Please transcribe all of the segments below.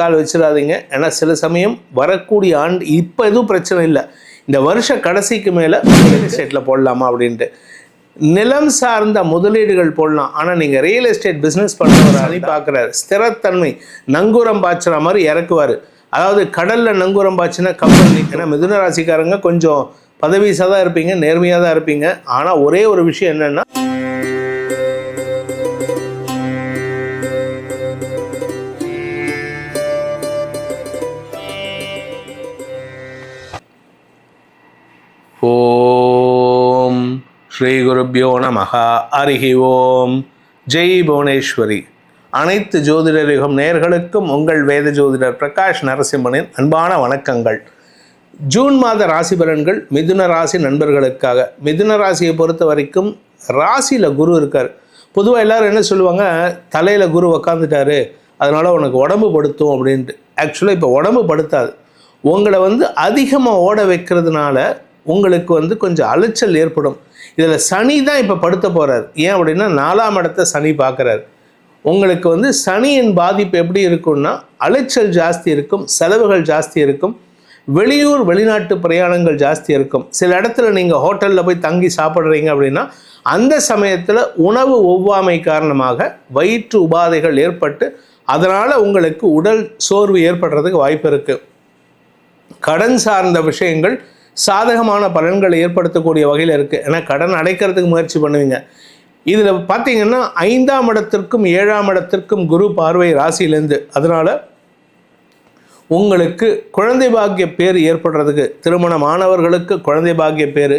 கால் வச்சிடாதீங்க. ஏன்னா சில சமயம் வரக்கூடிய ஆண்டு இப்போ எதுவும் பிரச்சனை இல்லை. இந்த வருஷ கடைசிக்கு மேலே ரியல் எஸ்டேட்டில் போடலாமா அப்படின்ட்டு. நிலம் சார்ந்த முதலீடுகள் போடலாம். ஆனால் நீங்கள் ரியல் எஸ்டேட் பிஸ்னஸ் பண்ணுற பார்க்குறாரு ஸ்திரத்தன்மை நங்கூரம் பாய்ச்சுற மாதிரி இறக்குவார். அதாவது கடலில் நங்கூரம் பாய்ச்சுனா கப்பல் ஏன்னா மிதுன ராசிக்காரங்க கொஞ்சம் பதவிசாக தான் இருப்பீங்க நேர்மையாக தான் இருப்பீங்க. ஆனால் ஒரே ஒரு விஷயம் என்னென்னா ஸ்ரீ குருப்பியோ நமஹ. அருகி ஓம். ஜெய் புவனேஸ்வரி. அனைத்து ஜோதிடர் யுகம் நேர்களுக்கும் உங்கள் வேத ஜோதிடர் பிரகாஷ் நரசிம்மனின் அன்பான வணக்கங்கள். ஜூன் மாத ராசி பலன்கள் மிதுன ராசி நண்பர்களுக்காக. மிதுன ராசியை பொறுத்த வரைக்கும் ராசியில் குரு இருக்கார். பொதுவாக எல்லாரும் என்ன சொல்லுவாங்க? தலையில் குரு உக்காந்துட்டாரு. அதனால் உனக்கு உடம்பு படுத்தும் அப்படின்ட்டு. ஆக்சுவலாக இப்போ உடம்பு படுத்தாது. உங்களை வந்து அதிகமாக ஓட வைக்கிறதுனால உங்களுக்கு வந்து கொஞ்சம் அலைச்சல் ஏற்படும். இதில் சனி தான் இப்போ படுத்த போகிறார் ஏன் அப்படின்னா நாலாம் இடத்த சனி பார்க்குறாரு. உங்களுக்கு வந்து சனியின் பாதிப்பு எப்படி இருக்கும்னா அலைச்சல் ஜாஸ்தி இருக்கும் செலவுகள் ஜாஸ்தி இருக்கும் வெளியூர் வெளிநாட்டு பிரயாணங்கள் ஜாஸ்தி இருக்கும். சில இடத்துல நீங்கள் ஹோட்டலில் போய் தங்கி சாப்பிட்றீங்க அப்படின்னா அந்த சமயத்தில் உணவு ஒவ்வாமை காரணமாக வயிற்று உபாதைகள் ஏற்பட்டு அதனால் உங்களுக்கு உடல் சோர்வு ஏற்படுறதுக்கு வாய்ப்பு இருக்குது கடன் சார்ந்த விஷயங்கள் சாதகமான பலன்களை ஏற்படுத்தக்கூடிய வகையில் இருக்குது ஏன்னா கடன் அடைக்கிறதுக்கு முயற்சி பண்ணுவீங்க. இதில் பார்த்தீங்கன்னா ஐந்தாம் இடத்திற்கும் ஏழாம் இடத்திற்கும் குரு பார்வை ராசியிலேருந்து. அதனால் உங்களுக்கு குழந்தை பாக்கிய பேர் ஏற்படுறதுக்கு திருமணமானவர்களுக்கு குழந்தை பாக்கிய பேர்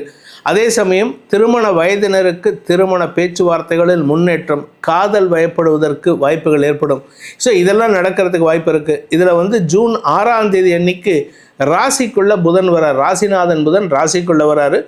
அதே சமயம் திருமண வயதினருக்கு திருமண பேச்சுவார்த்தைகளில் முன்னேற்றம் காதல் வயப்படுவதற்கு வாய்ப்புகள் ஏற்படும். ஸோ இதெல்லாம் நடக்கிறதுக்கு வாய்ப்பு இருக்குது இதில் வந்து ஜூன் ஆறாம் தேதி அன்னைக்கு ராசிக்குள்ளே புதன் வரார். ராசிநாதன் புதன் ராசிக்குள்ளே வராரு.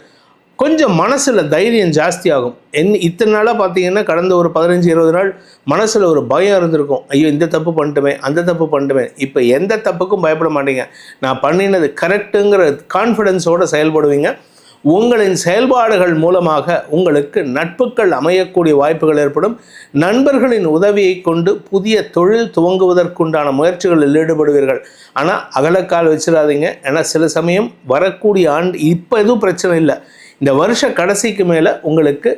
கொஞ்சம் மனசில் தைரியம் ஜாஸ்தியாகும். என் இத்தனை நாளாக பார்த்தீங்கன்னா கடந்த ஒரு பதினஞ்சு இருபது நாள் மனசில் ஒரு பயம் இருந்திருக்கும். ஐயோ இந்த தப்பு பண்ணிட்டுமே அந்த தப்பு பண்ணிட்டுமே. இப்போ எந்த தப்புக்கும் பயப்பட மாட்டீங்க. நான் பண்ணினது கரெக்டுங்கிற கான்ஃபிடென்ஸோடு செயல்படுவீங்க. உங்களின் செயல்பாடுகள் மூலமாக உங்களுக்கு நட்புகள் அமையக்கூடிய வாய்ப்புகள் ஏற்படும். நண்பர்களின் உதவியை கொண்டு புதிய தொழில் துவங்குவதற்குண்டான முயற்சிகளில் ஈடுபடுவீர்கள். ஆனால் அகலக்கால் வச்சிடாதீங்க. ஏன்னா சில சமயம் வரக்கூடிய ஆண்டு இப்போ எதுவும் பிரச்சனை இல்லை. இந்த வருஷ கடைசிக்கு மேலே உங்களுக்கு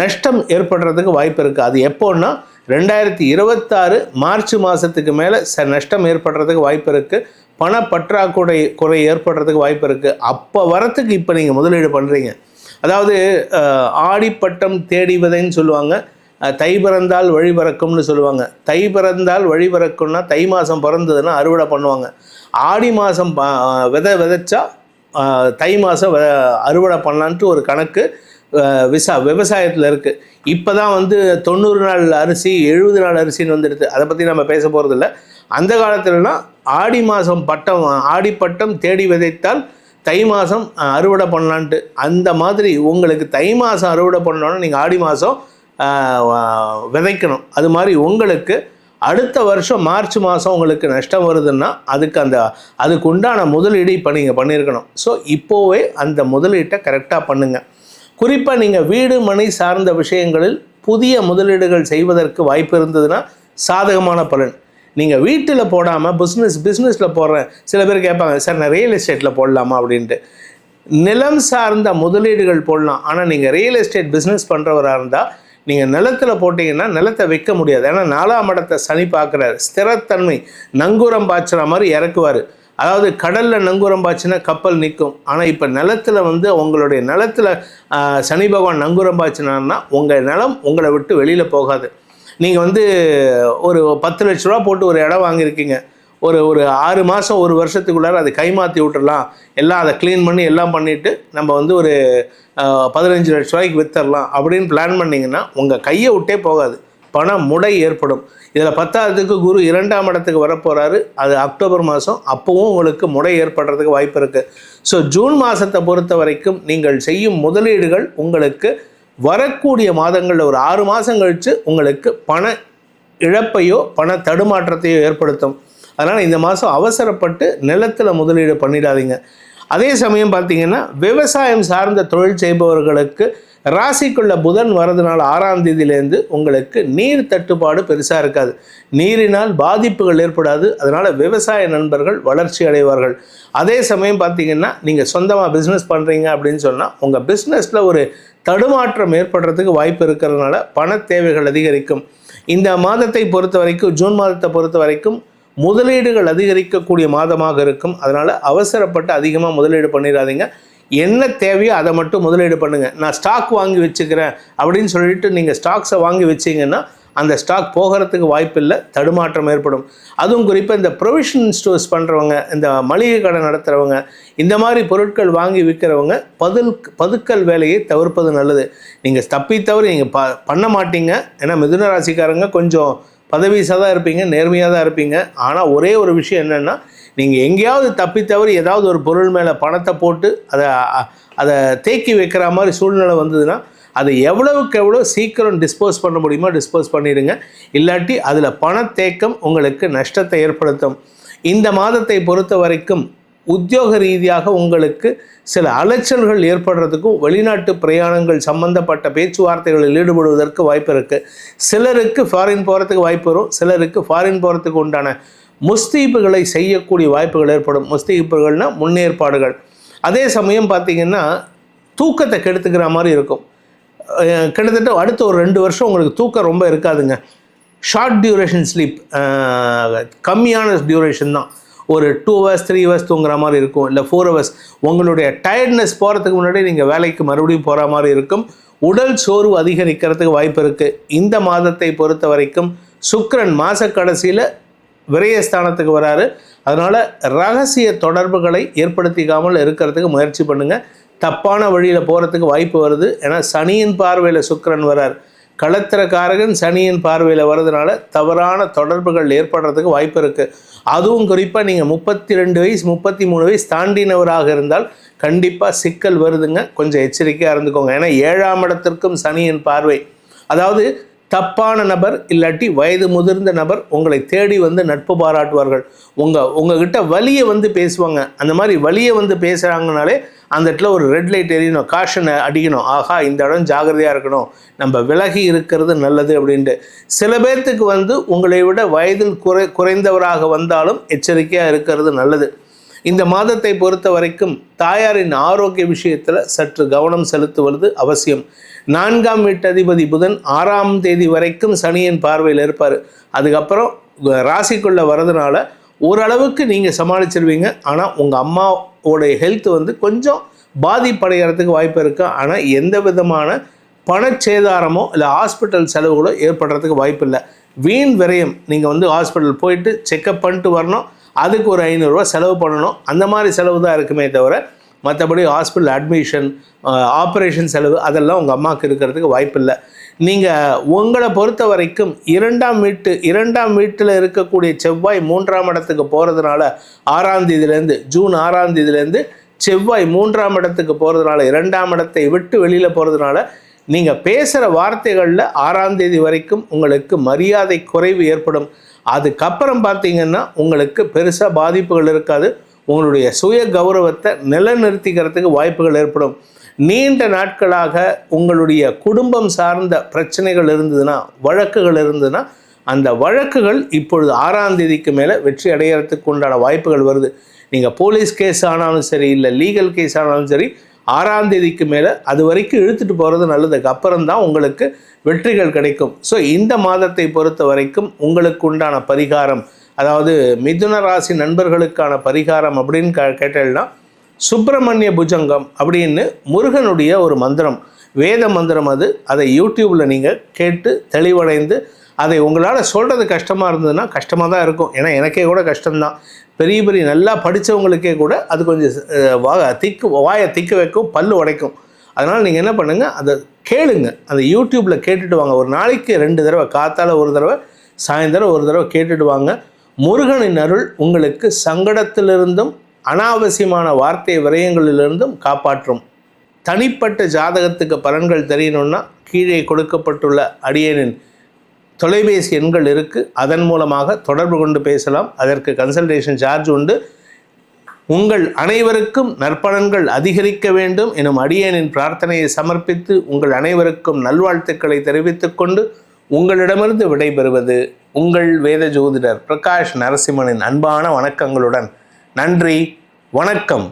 நஷ்டம் ஏற்படுறதுக்கு வாய்ப்பு இருக்குது அது எப்போன்னா ரெண்டாயிரத்தி இருபத்தாறு மார்ச் மாதத்துக்கு மேலே ச நஷ்டம் ஏற்படுறதுக்கு வாய்ப்பு இருக்குது பண பற்றாக்குறை குறை ஏற்படுறதுக்கு வாய்ப்பு இருக்குது அப்போ வரத்துக்கு இப்போ நீங்கள் முதலீடு பண்ணுறீங்க அதாவது ஆடிப்பட்டம் தேடி விதைன்னு சொல்லுவாங்க தை பிறந்தால் வழி பிறக்கும்னு சொல்லுவாங்க. தை பிறந்தால் வழி பிறக்கும்னா தை மாதம் பிறந்ததுன்னா அறுவடை பண்ணுவாங்க. ஆடி மாதம் விதை விதைச்சா தை மாதம் அறுவடை பண்ணலான்ட்டு ஒரு கணக்கு விசா விவசாயத்தில் இருக்குது இப்போ தான் வந்து தொண்ணூறு நாள் அரிசி எழுபது நாள் அரிசின்னு வந்துடுது. அதை பற்றி நம்ம பேச போகிறதில்ல அந்த காலத்துலலாம் ஆடி மாதம் பட்டம் ஆடி பட்டம் தேடி விதைத்தால் தை மாதம் அறுவடை பண்ணலான்ட்டு. அந்த மாதிரி உங்களுக்கு தை மாதம் அறுவடை பண்ணோன்னா நீங்கள் ஆடி மாதம் விதைக்கணும். அது மாதிரி உங்களுக்கு அடுத்த வருஷம் மார்ச் மாதம் உங்களுக்கு நஷ்டம் வருதுன்னா அதுக்கு அந்த அதுக்கு உண்டான முதலீடு இப்போ நீங்கள் பண்ணியிருக்கணும் ஸோ இப்போவே அந்த முதலீட்டை கரெக்டாக பண்ணுங்கள் குறிப்பாக நீங்கள் வீடு மனை சார்ந்த விஷயங்களில் புதிய முதலீடுகள் செய்வதற்கு வாய்ப்பு இருந்ததுன்னா சாதகமான பலன். நீங்கள் வீட்டில் போடாமல் பிஸ்னஸ் பிஸ்னஸில் போடுறேன் சில பேர் கேட்பாங்க சார் நான் ரியல் எஸ்டேட்டில் போடலாமா? அப்படின்ட்டு. நிலம் சார்ந்த முதலீடுகள் போடலாம். ஆனால் நீங்கள் ரியல் எஸ்டேட் பிஸ்னஸ் பண்ணுறவராக இருந்தால் நீங்கள் நிலத்தில் போட்டிங்கன்னா நிலத்தை விற்க முடியாது. ஏன்னா நாலாம் இடத்தை சனி பார்க்குறாரு. ஸ்திரத்தன்மை நங்கூரம் பாய்ச்சுற மாதிரி இறக்குவார். அதாவது கடலில் நங்கூரம் பாய்ச்சினா கப்பல் நிற்கும். ஆனால் இப்போ நிலத்தில் வந்து உங்களுடைய நிலத்தில் சனி பகவான் நங்கூரம் பாய்ச்சினான்னா உங்கள் நிலம் உங்களை விட்டு வெளியில் போகாது. நீங்கள் வந்து ஒரு பத்து லட்ச ரூபா போட்டு ஒரு இடம் வாங்கியிருக்கீங்க. ஒரு ஒரு ஆறு மாதம் ஒரு வருஷத்துக்குள்ளார அதை கைமாற்றி விட்டுறலாம். எல்லாம் அதை க்ளீன் பண்ணி எல்லாம் பண்ணிவிட்டு நம்ம வந்து ஒரு பதினஞ்சு லட்ச ரூபாய்க்கு வித்தரலாம் அப்படின்னு பிளான் பண்ணிங்கன்னா உங்கள் கையை விட்டே போகாது. பண முடை ஏற்படும். இதில் பத்தாவதுக்கு குரு இரண்டாம் இடத்துக்கு வரப்போகிறாரு அது அக்டோபர் மாதம் அப்போவும் உங்களுக்கு முடை ஏற்படுறதுக்கு வாய்ப்பு இருக்குது ஸோ ஜூன் மாதத்தை பொறுத்த வரைக்கும் நீங்கள் செய்யும் முதலீடுகள் உங்களுக்கு வரக்கூடிய மாதங்களில் ஒரு ஆறு மாதம் கழித்து உங்களுக்கு பண இழப்பையோ பண தடுமாற்றத்தையோ ஏற்படுத்தும். அதனால் இந்த மாதம் அவசரப்பட்டு நிலத்தில் முதலீடு பண்ணிடாதீங்க. அதே சமயம் பார்த்தீங்கன்னா விவசாயம் சார்ந்த தொழில் செய்பவர்களுக்கு ராசிக்குள்ள புதன் வரதுனால ஆறாம் தேதியிலேருந்து உங்களுக்கு நீர் தட்டுப்பாடு பெருசாக இருக்காது. நீரினால் பாதிப்புகள் ஏற்படாது. அதனால் விவசாய நண்பர்கள் வளர்ச்சி அடைவார்கள். அதே சமயம் பார்த்தீங்கன்னா நீங்கள் சொந்தமாக பிஸ்னஸ் பண்ணுறீங்க அப்படின்னு சொன்னால் உங்கள் பிஸ்னஸில் ஒரு தடுமாற்றம் ஏற்படுறதுக்கு வாய்ப்பு இருக்கிறதுனால பண தேவைகள் அதிகரிக்கும். இந்த மாதத்தை பொறுத்த வரைக்கும் ஜூன் மாதத்தை பொறுத்த வரைக்கும் முதலீடுகள் அதிகரிக்கக்கூடிய மாதமாக இருக்கும். அதனால் அவசரப்பட்டு அதிகமாக முதலீடு பண்ணிடாதீங்க. என்ன தேவையோ அதை மட்டும் முதலீடு பண்ணுங்கள் நான் ஸ்டாக் வாங்கி வச்சுக்கிறேன் அப்படின்னு சொல்லிட்டு நீங்கள் ஸ்டாக்ஸை வாங்கி வச்சிங்கன்னா அந்த ஸ்டாக் போகிறதுக்கு வாய்ப்பு இல்லை தடுமாற்றம் ஏற்படும். அதுவும் குறிப்பாக இந்த ப்ரொவிஷன் ஸ்டோர்ஸ் பண்ணுறவங்க இந்த மளிகை கடை நடத்துகிறவங்க இந்த மாதிரி பொருட்கள் வாங்கி விற்கிறவங்க பதுல் பதுக்கல் வேலையை தவிர்ப்பது நல்லது. நீங்கள் தப்பி தவிர நீங்கள் ப பண்ண மாட்டீங்க. ஏன்னா மிதுன ராசிக்காரங்க கொஞ்சம் பதவீசாக தான் இருப்பீங்க நேர்மையாக தான் இருப்பீங்க. ஆனால் ஒரே ஒரு விஷயம் என்னென்னா நீங்கள் எங்கேயாவது தப்பி தவறி ஏதாவது ஒரு பொருள் மேலே பணத்தை போட்டு அதை அதை தேக்கி வைக்கிற மாதிரி சூழ்நிலை வந்ததுன்னா அதை எவ்வளவுக்கு எவ்வளோ சீக்கிரம் டிஸ்போஸ் பண்ண முடியுமோ டிஸ்போஸ் பண்ணிடுங்க. இல்லாட்டி அதில் பணத்தேக்கம் உங்களுக்கு நஷ்டத்தை ஏற்படுத்தும். இந்த மாதத்தை பொறுத்த வரைக்கும் உத்தியோக ரீதியாக உங்களுக்கு சில அலைச்சல்கள் ஏற்படுறதுக்கும் வெளிநாட்டு பிரயாணங்கள் சம்பந்தப்பட்ட பேச்சுவார்த்தைகளில் ஈடுபடுவதற்கு வாய்ப்பு இருக்குது சிலருக்கு ஃபாரின் போகிறதுக்கு வாய்ப்பு வரும். சிலருக்கு ஃபாரின் போகிறதுக்கு உண்டான முஸ்தீப்புகளை செய்யக்கூடிய வாய்ப்புகள் ஏற்படும். முஸ்தீப்புகள்னால் முன்னேற்பாடுகள். அதே சமயம் பார்த்திங்கன்னா தூக்கத்தை கெடுத்துக்கிற மாதிரி இருக்கும். கிட்டத்தட்ட அடுத்த ஒரு ரெண்டு வருஷம் உங்களுக்கு தூக்கம் ரொம்ப இருக்காதுங்க. ஷார்ட் டியூரேஷன் ஸ்லீப் கம்மியான டியூரேஷன் தான். ஒரு டூ ஹவர்ஸ் த்ரீ ஹவர்ஸ் தூங்குற மாதிரி இருக்கும். இல்லை ஃபோர் ஹவர்ஸ் உங்களுடைய டயர்ட்னஸ் போகிறதுக்கு முன்னாடி நீங்கள் வேலைக்கு மறுபடியும் போகிற மாதிரி இருக்கும். உடல் சோர்வு அதிகரிக்கிறதுக்கு வாய்ப்பு இருக்குது இந்த மாதத்தை பொறுத்த வரைக்கும் சுக்கரன் மாத கடைசியில் விரயஸ்தானத்துக்கு வராரு. அதனால் ரகசிய தொடர்புகளை ஏற்படுத்திக்காமல் இருக்கிறதுக்கு முயற்சி பண்ணுங்கள் தப்பான வழியில் போகிறதுக்கு வாய்ப்பு வருது. ஏன்னா சனியின் பார்வையில் சுக்கரன் வரார். களத்திரக்காரகன் சனியின் பார்வையில் வர்றதுனால தவறான தொடர்புகள் ஏற்படுறதுக்கு வாய்ப்பு இருக்குது அதுவும் குறிப்பாக நீங்கள் முப்பத்தி ரெண்டு வயசு முப்பத்தி மூணு வயசு தாண்டினவராக இருந்தால் கண்டிப்பாக சிக்கல் வருதுங்க. கொஞ்சம் எச்சரிக்கையாக இருந்துக்கோங்க. ஏன்னா ஏழாம் இடத்திற்கும் சனியின் பார்வை. அதாவது தப்பான நபர் இல்லாட்டி வயது முதிர்ந்த நபர் உங்களை தேடி வந்து நட்பு பாராட்டுவார்கள். உங்கள் உங்ககிட்ட வலியை வந்து பேசுவாங்க. அந்த மாதிரி வலியை வந்து பேசுகிறாங்கனாலே அந்த இடத்துல ஒரு ரெட் லைட் எரியணும் காஷனை அடிக்கணும். ஆஹா இந்த இடம் ஜாகிரதையாக இருக்கணும். நம்ம விலகி இருக்கிறது நல்லது அப்படின்ட்டு. சில பேர்த்துக்கு வந்து உங்களை விட வயதில் குறை குறைந்தவராக வந்தாலும் எச்சரிக்கையாக இருக்கிறது நல்லது. இந்த மாதத்தை பொறுத்த வரைக்கும் தாயாரின் ஆரோக்கிய விஷயத்தில் சற்று கவனம் செலுத்துவது அவசியம். நான்காம் வீட்டு அதிபதி புதன் ஆறாம் தேதி வரைக்கும் சனியின் பார்வையில் இருப்பார். அதுக்கப்புறம் ராசிக்குள்ளே வரதுனால ஓரளவுக்கு நீங்கள் சமாளிச்சிருவீங்க. ஆனால் உங்கள் அம்மாவோடைய ஹெல்த் வந்து கொஞ்சம் பாதிப்படைகிறதுக்கு வாய்ப்பு இருக்குது ஆனால் எந்த விதமான பணச்சேதாரமோ இல்லை ஹாஸ்பிட்டல் செலவுகளோ ஏற்படுறதுக்கு வாய்ப்பு இல்லை. வீண் விரயம். நீங்கள் வந்து ஹாஸ்பிட்டல் போயிட்டு செக்கப் பண்ணிட்டு வரணும். அதுக்கு ஒரு ஐநூறுரூவா செலவு பண்ணணும். அந்த மாதிரி செலவு தான் இருக்குமே தவிர மற்றபடி ஹாஸ்பிட்டல் அட்மிஷன் ஆப்ரேஷன் செலவு அதெல்லாம் உங்கள் அம்மாவுக்கு இருக்கிறதுக்கு வாய்ப்பு இல்லை நீங்கள் உங்களை பொறுத்த வரைக்கும் இரண்டாம் வீட்டு இரண்டாம் வீட்டில் இருக்கக்கூடிய செவ்வாய் மூன்றாம் இடத்துக்கு போகிறதுனால ஆறாம் தேதியிலேருந்து ஜூன் ஆறாம் தேதியிலேருந்து செவ்வாய் மூன்றாம் இடத்துக்கு போகிறதுனால இரண்டாம் இடத்தை விட்டு வெளியில் போகிறதுனால நீங்கள் பேசுகிற வார்த்தைகளில் ஆறாம் தேதி வரைக்கும் உங்களுக்கு மரியாதை குறைவு ஏற்படும். அதுக்கப்புறம் பார்த்தீங்கன்னா உங்களுக்கு பெருசாக பாதிப்புகள் இருக்காது. உங்களுடைய சுய கௌரவத்தை நிலைநிறுத்திக்கிறதுக்கு வாய்ப்புகள் ஏற்படும். நீண்ட நாட்களாக உங்களுடைய குடும்பம் சார்ந்த பிரச்சனைகள் இருந்ததுன்னா வழக்குகள் இருந்ததுன்னா அந்த வழக்குகள் இப்பொழுது ஆறாம் தேதிக்கு மேலே வெற்றி அடைகிறதுக்கு உண்டான வாய்ப்புகள் வருது. நீங்கள் போலீஸ் கேஸ் ஆனாலும் சரி இல்லை லீகல் கேஸ் ஆனாலும் சரி ஆறாம் தேதிக்கு மேலே அது வரைக்கும் இழுத்துட்டு போகிறது நல்லதுக்கு அப்புறம் தான் உங்களுக்கு வெற்றிகள் கிடைக்கும். ஸோ இந்த மாதத்தை பொறுத்த வரைக்கும் உங்களுக்கு உண்டான பரிகாரம் அதாவது மிதுன ராசி நண்பர்களுக்கான பரிகாரம் அப்படின்னு கேட்டேன்னா சுப்பிரமணிய புஜங்கம் அப்படின்னு முருகனுடைய ஒரு மந்திரம் வேத மந்திரம் அது. அதை யூடியூப்பில் நீங்கள் கேட்டு தெளிவடைந்து அதை உங்களால் சொல்கிறது கஷ்டமாக இருந்ததுன்னா கஷ்டமாக தான் இருக்கும். ஏன்னா எனக்கே கூட கஷ்டம்தான். பெரிய பெரிய நல்லா படித்தவங்களுக்கே கூட அது கொஞ்சம் வா திக்கு வாயை திக்க வைக்கும் பல் உடைக்கும். அதனால் நீங்கள் என்ன பண்ணுங்கள் அதை கேளுங்க. அந்த யூடியூப்பில் கேட்டுட்டு வாங்க. ஒரு நாளைக்கு ரெண்டு தடவை காத்தால் ஒரு தடவை சாயந்தரம் ஒரு தடவை கேட்டுட்டு வாங்க. முருகனின் அருள் உங்களுக்கு சங்கடத்திலிருந்தும் அனாவசியமான வார்த்தை விரயங்களிலிருந்தும் காப்பாற்றும். தனிப்பட்ட ஜாதகத்துக்கு பலன்கள் தெரியணும்னா கீழே கொடுக்கப்பட்டுள்ள அடியனின் தொலைபேசி எண்கள் இருக்குது அதன் மூலமாக தொடர்பு கொண்டு பேசலாம். அதற்கு கன்சல்டேஷன் சார்ஜ் உண்டு. உங்கள் அனைவருக்கும் நற்பலன்கள் அதிகரிக்க வேண்டும் எனும் அடியேனின் பிரார்த்தனையை சமர்ப்பித்து உங்கள் அனைவருக்கும் நல்வாழ்த்துக்களை தெரிவித்துக் கொண்டு உங்களிடமிருந்து விடைபெறுவது உங்கள் வேத ஜோதிடர் பிரகாஷ் நரசிம்மனின் அன்பான வணக்கங்களுடன் நன்றி. வணக்கம்.